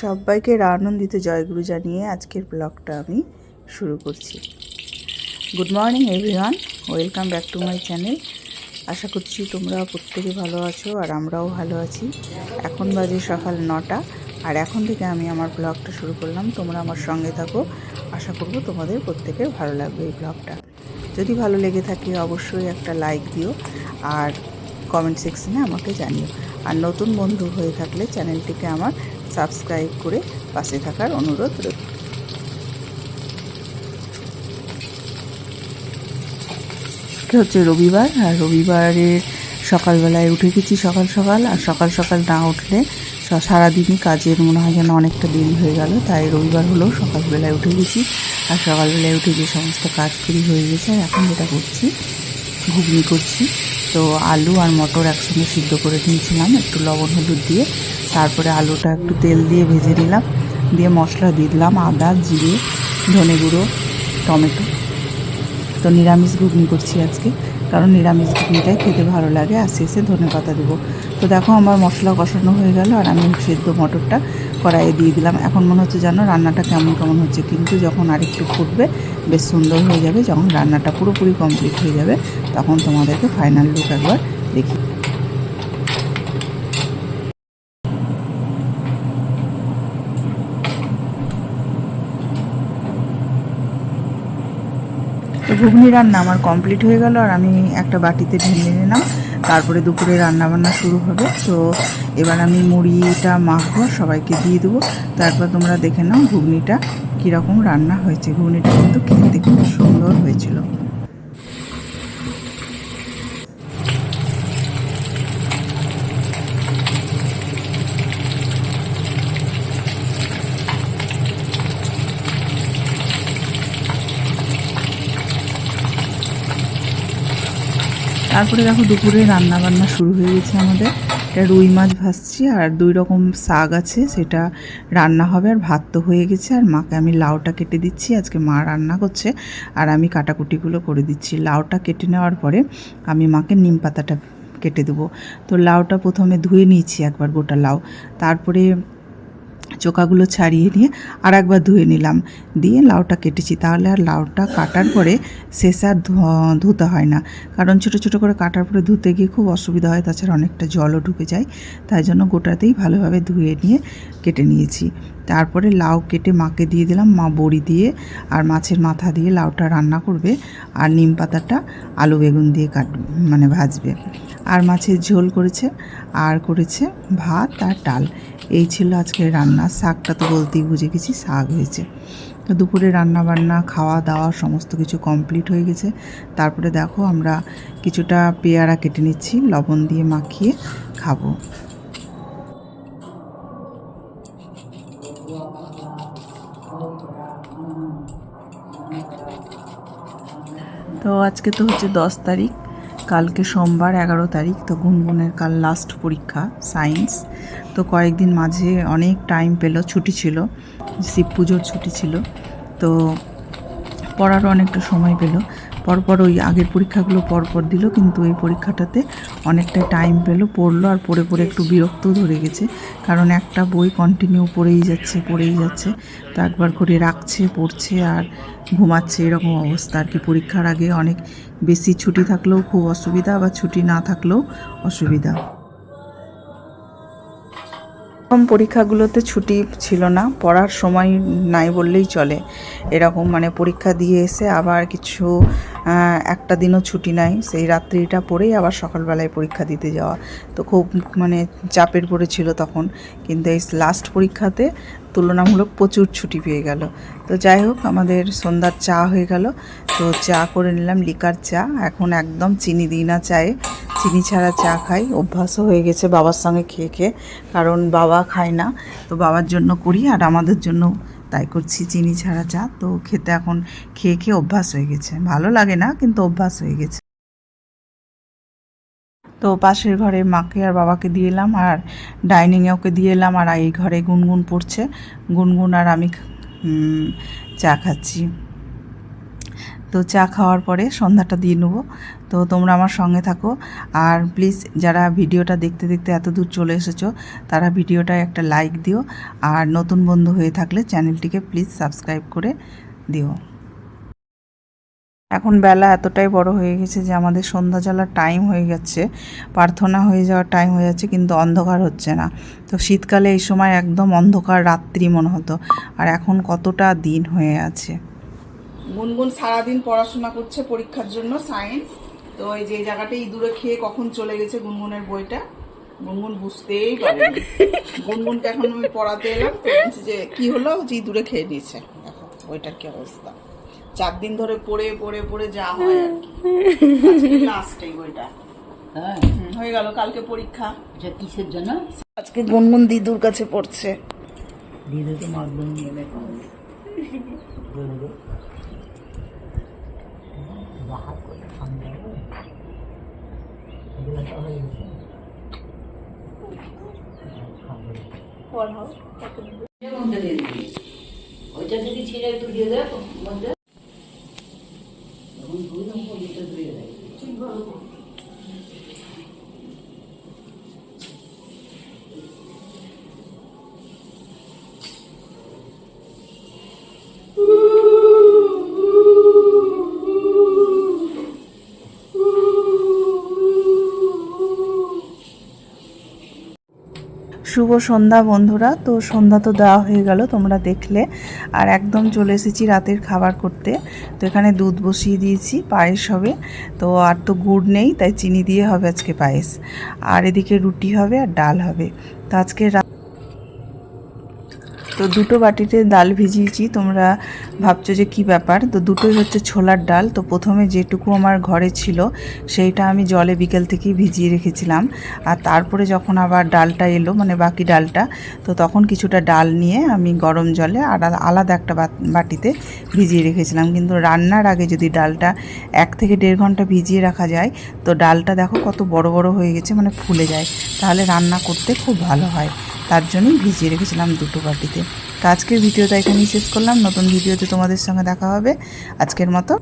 সবাইকে আনন্দিত জয়গুরু জানিয়ে আজকের ব্লগটা আমি শুরু করছি। Good morning everyone welcome back to my channel আশা করছি তোমরা প্রত্যেকে ভালো আছো আর আমরাও ভালো আছি। এখন বাজে সকাল নটা আর এখন থেকে আমি আমার ব্লগটা শুরু করলাম। তোমরা আমার সঙ্গে থাকো। আশা করব তোমাদের প্রত্যেকের ভালো লাগবে এই ব্লগটা। যদি ভালো লেগে থাকে অবশ্যই একটা লাইক দিও আর কমেন্ট সেকশনে আমাকে জানিও। আর নতুন বন্ধু হয়ে থাকলে চ্যানেলটিকে আমার সাবস্ক্রাইব করে পাশে থাকার অনুরোধ রইল। হচ্ছে রবিবার, আর রবিবারের সকালবেলায় উঠে গেছি সকাল সকাল, আর সকাল সকাল না উঠলে সারাদিনই কাজের মনে হয় যেন অনেকটা দেরি হয়ে গেল, তাই রবিবার হলেও সকালবেলায় উঠে গেছি। আর সকালবেলায় উঠে যে সমস্ত কাজ করি হয়ে গেছে, আর এখন যেটা করছি ঘুগনি করছি। তো আলু আর মটর একসঙ্গে সিদ্ধ করে নিয়েছিলাম, একটু লবণ হলুদ দিয়ে। তারপরে আলুটা একটু তেল দিয়ে ভেজে নিলাম। দিয়ে মশলা দিয়ে দিলাম, আদা, জিরে, ধনে গুঁড়ো, টমেটো। তো নিরামিষ ঘুগনি করছি আজকে, কারণ নিরামিষ ঘুগনিটাই খেতে ভালো লাগে। আর শেষে ধনে পাতা দেবো। তো দেখো আমার মশলা কষানো হয়ে গেল, আর আমি সেদ্ধ মটরটা কড়াইয়ে দিয়ে দিলাম। এখন মনে হচ্ছে জানো রান্নাটা কেমন কেমন হচ্ছে। কিন্তু যখন আরেকটু ফুটবে, বেশ সুন্দর হয়ে যাবে। যখন রান্নাটা পুরোপুরি কমপ্লিট হয়ে যাবে, তখন তোমাদেরকে ফাইনাল লুক একবার দেখি তো ঘুগনি রান্না আমার কমপ্লিট হয়ে গেল আর আমি একটা বাটিতে ঢেলে নিলাম। তারপরে দুপুরে রান্না বান্না শুরু হবে। তো এবার আমি মুড়িটা মাখবো, সবাইকে দিয়ে দেবো। তারপর তোমরা দেখে নাও ঘুগনিটা কীরকম রান্না হয়েছে। ঘুগনিটা কিন্তু খেতে খুব সুন্দর হয়েছিল। তারপরে দেখো দুপুরে রান্না বান্না শুরু হয়ে গেছে আমাদের। এটা রুই মাছ ভাজছি আর দুই রকম শাক আছে, সেটা রান্না হবে আর ভাত তো হয়ে গেছে। আর মাকে আমি লাউটা কেটে দিচ্ছি, আজকে মা রান্না করছে। আর আমি কাটাকুটিগুলো করে দিচ্ছি। লাউটা কেটে নেওয়ার পরে আমি মাকে নিম পাতাটা কেটে দেবো। তো লাউটা প্রথমে ধুয়ে নিয়েছি একবার গোটা লাউ। তারপরে চোকাগুলো ছাড়িয়ে নিয়ে আর একবার ধুয়ে নিলাম। দিয়ে লাউটা কেটেছি। তাহলে আর লাউটা কাটার পরে শেষ আর ধুতে হয় না। কারণ ছোট ছোট করে কাটার পরে ধুতে গিয়ে খুব অসুবিধা হয়। তাছাড়া অনেকটা জলও ঢুকে যায়। তাই জন্য গোটাতেই ভালোভাবে ধুয়ে নিয়ে কেটে নিয়েছি। তারপরে লাউ কেটে মাকে দিয়ে দিলাম, মা বড়ি দিয়ে আর মাছের মাথা দিয়ে লাউটা রান্না করবে আর নিম পাতাটা আলু বেগুন দিয়ে কাট মানে ভাজবে। আর মাছের ঝোল করেছে, আর করেছে ভাত আর ডাল। এই ছিল আজকের রান্না, শাকটা তো বলতেই বুঝে গেছি শাক হয়েছে। তো দুপুরে রান্না বান্না খাওয়া দাওয়া সমস্ত কিছু কমপ্লিট হয়ে গেছে। তারপরে দেখো আমরা কিছুটা পেয়ারা কেটে নিচ্ছি, লবণ দিয়ে মাখিয়ে খাব। তো আজকে তো হচ্ছে দশ তারিখ, কালকে সোমবার এগারো তারিখ, তো গুনগুনের কাল লাস্ট পরীক্ষা সায়েন্স তো কয়েকদিন মাঝে অনেক টাইম পেল, ছুটি ছিল, শিব পুজোর ছুটি ছিল। তো পড়ারও অনেকটা সময় পেল। পরপর ওই আগের পরীক্ষাগুলো পরপর দিল, কিন্তু এই পরীক্ষাটাতে অনেকটা টাইম পেল, পড়ল আর পড়ে পড়ে একটু বিরক্ত ধরে গেছে। কারণ একটা বই কন্টিনিউ পড়েই যাচ্ছে পড়েই যাচ্ছে, তো একবার করে রাখছে, পড়ছে আর ঘুমাচ্ছে, এরকম অবস্থা আর কি। পরীক্ষার আগে অনেক বেশি ছুটি থাকলেও খুব অসুবিধা বা ছুটি না থাকলেও অসুবিধা। প্রথম পরীক্ষাগুলোতে ছুটি ছিল না, পড়ার সময় নাই বললেই চলে। এরকম মানে পরীক্ষা দিয়ে এসে আবার কিছু একটা দিনও ছুটি নাই, সেই রাত্রিটা পড়েই আবার সকালবেলায় পরীক্ষা দিতে যাওয়া। তো খুব মানে চাপের পড়েছিল তখন। কিন্তু এই লাস্ট পরীক্ষাতে তুলনামূলক প্রচুর ছুটি পেয়ে গেল। তো যাই হোক, আমাদের সন্ধ্যার চা হয়ে গেল। তো চা করে নিলাম, লিকার চা। এখন একদম চিনি দিই না চায়ে। চিনি ছাড়া চা খাই, অভ্যাসও হয়ে গেছে বাবার সঙ্গে খেয়ে খেয়ে। কারণ বাবা খায় না, তো বাবার জন্য করি আর আমাদের জন্য তাই করছি চিনি ছাড়া চা। তো খেতে এখন খেয়ে খেয়ে অভ্যাস হয়ে গেছে। ভালো লাগে না, কিন্তু অভ্যাস হয়ে গেছে। তো পাশের ঘরে মাকে আর বাবাকে দিয়ে এলাম, আর ডাইনিংয়ে ওকে দিয়ে এলাম, আর এই ঘরে গুনগুন পড়ছে। গুনগুন আর আমি চা খাচ্ছি। তো চা খাওয়ার পরে সন্ধ্যাটা দিয়ে নেব। তো তোমরা আমার সঙ্গে থাকো। আর প্লিজ যারা ভিডিওটা দেখতে দেখতে এত দূর চলে এসেছ, তারা ভিডিওটায় একটা লাইক দিও। আর নতুন বন্ধু হয়ে থাকলে চ্যানেলটিকে প্লিজ সাবস্ক্রাইব করে দিও। এখন বেলা এতটাই বড় হয়ে গেছে যে আমাদের সন্ধ্যা জ্বালার টাইম হয়ে যাচ্ছে প্রার্থনা হয়ে যাওয়ার টাইম হয়ে যাচ্ছে, কিন্তু অন্ধকার হচ্ছে না। তো শীতকালে এই সময় একদম অন্ধকার রাত্রি মনে হতো। আর এখন কতটা দিন হয়ে আছে। গুনগুন সারাদিন পড়াশোনা করছে পরীক্ষার জন্য সায়েন্স তো এই যে জায়গাটা ইঁদুরে খেয়ে কখন চলে গেছে গুনগুনের বইটা? গুনগুন বুঝতেই পারেনি। গুনগুনকে এখন আমি পড়াতে এলাম। যে, কি হলো? যে ইঁদুরে খেয়ে নিয়েছে। দেখো, বইটার কি অবস্থা। চার দিন ধরে পড়ে পড়ে পড়ে যা হয় আর কি। লাস্ট এই বইটা। হ্যাঁ হয়ে গেল কালকে পরীক্ষা। এটা কিসের জন্য? আজকে গুনগুন দিদুর কাছে পড়ছে। দিদি তো মাধ্যম নিয়ে দেখো। ওইটা যদি ছিঁড়ে একটু দিয়ে দেয় মধ্যে। শুভ সন্ধ্যা বন্ধুরা। তো সন্ধ্যা তো দেওয়া হয়ে গেল, তোমরা দেখলে। আর একদম চলে এসেছি রাতের খাবার করতে। তো এখানে দুধ বসিয়ে দিয়েছি, পায়েস হবে। তো আর তো গুড় নেই, তাই চিনি দিয়ে হবে আজকে পায়েস। আর এদিকে রুটি হবে আর ডাল হবে। তো আজকে তো দুটো বাটিতে ডাল ভিজিয়েছি, তোমরা ভাবছ যে কি ব্যাপার? তো দুটোই হচ্ছে ছোলার ডাল। তো প্রথমে যেটুকু আমার ঘরে ছিল, সেইটা আমি জলে বিকেল থেকেই ভিজিয়ে রেখেছিলাম। আর তারপরে যখন আবার ডালটা এলো মানে বাকি ডালটা, তো তখন কিছুটা ডাল নিয়ে আমি গরম জলে আলাদা আলাদা একটা বাটিতে ভিজিয়ে রেখেছিলাম। কিন্তু রান্নার আগে যদি ডালটা এক থেকে দেড় ঘণ্টা ভিজিয়ে রাখা যায়, তো ডালটা দেখো কত বড় বড় হয়ে গেছে মানে ফুলে যায়। তাহলে রান্না করতে খুব ভালো হয়। তার জন্যই ভিজিয়ে রেখেছিলাম দুটো বাটিতে। তো আজকের ভিডিওটা এখানেই শেষ করলাম। নতুন ভিডিওতে তোমাদের সঙ্গে দেখা হবে। আজকের মতো